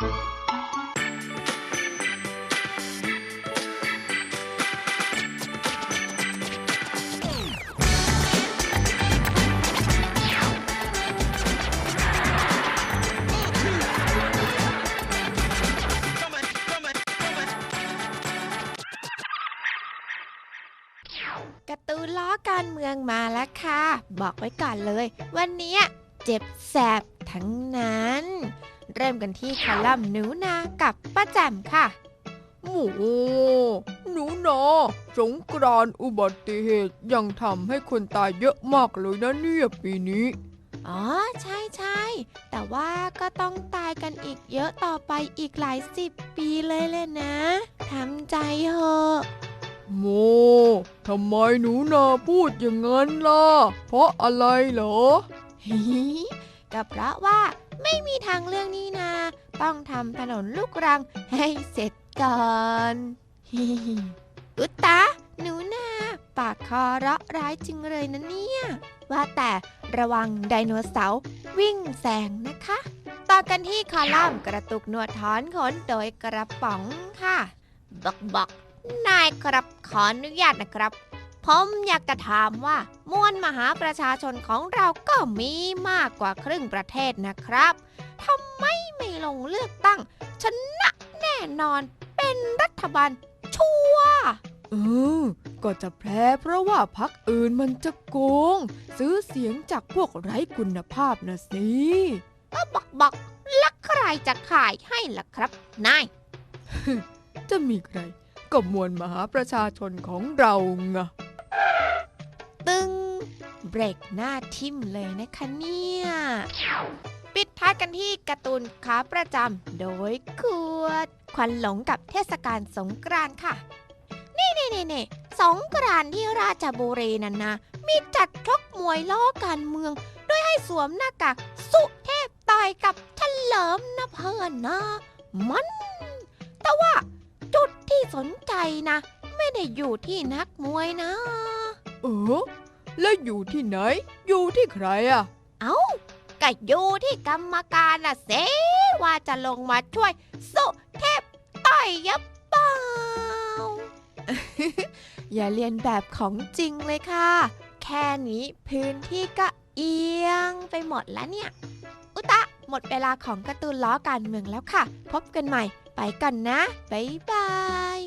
การ์ตูนล้อการเมืองมาแล้วค่ะ บอกไว้ก่อนเลย วันนี้เจ็บแสบทั้งนั้น เริ่มกันที่คอลัมน์หนูนากับป้าแจ่มค่ะ หมูหนูนาสงกรานต์อุบัติเหตุยังทำให้คนตายเยอะมากเลยนะเนี่ยปีนี้ อ๋อ ใช่ใช่แต่ว่าก็ต้องตายกันอีกเยอะต่อไปอีกหลายสิบปีเลยเลยนะทำใจเถอะโมทำไมหนูนาพูดอย่างนั้นล่ะ เพราะอะไรเหรอฮิก็เพราะว่า ไม่มีทางเรื่องนี้นา ต้องทำถนนลูกรังให้เสร็จก่อนฮิอุตตะหนูนาปากคอเราะร้ายจริงเลยนะเนี่ย ว่าแต่ระวังไดโนเสาร์วิ่งแซงนะคะ ต่อกันที่คอลัมน์กระตุกหนวดถอนขนโดยกระป๋องค่ะ บอกบอกนายครับขออนุญาตนะครับ ผมอยากจะถามว่ามวลมหาประชาชนของเราก็มีมากกว่าครึ่งประเทศนะครับทำไมไม่ลงเลือกตั้ง ชนะแน่นอนเป็นรัฐบาลชัวร์เออก็จะแพ้เพราะว่าพักอื่นมันจะโกง ซื้อเสียงจากพวกไร้คุณภาพนะสิก็บอกบอกแล้วใครจะขายให้ล่ะครับนายจะมีใครก็มวลมหาประชาชนของเราไงตึง เบรกหน้าทิมเลยนะคะเนี่ย ปิดท้ายกันที่การ์ตูนขาประจำโดยขวด ควันหลงกับเทศกาลสงกรานต์ค่ะ นี่นี่นี่นี่สงกรานต์ที่ราชบุรีนั่นนะ มีจัดชกมวยล้อการเมือง โดยให้สวมหน้ากากสุเทพต่อยกับเฉลิมนะเพื่อนนะ มัน แต่ว่าจุดที่สนใจนะ ไม่ได้อยู่ที่นักมวยนะ เออ แล้วอยู่ที่ไหน อยู่ที่ใครอะ เอ้าก็อยู่ที่กรรมการน่ะเสว่าจะลงมาช่วย สุเทพต่อยยับเปล่า อย่าเรียนแบบของจริงเลยค่ะ แค่นี้พื้นที่ก็เอียงไปหมดแล้วเนี่ย อุตะ หมดเวลาของการ์ตูนล้อการเมืองแล้วค่ะ พบกันใหม่ ไปก่อนนะ บ๊ายบาย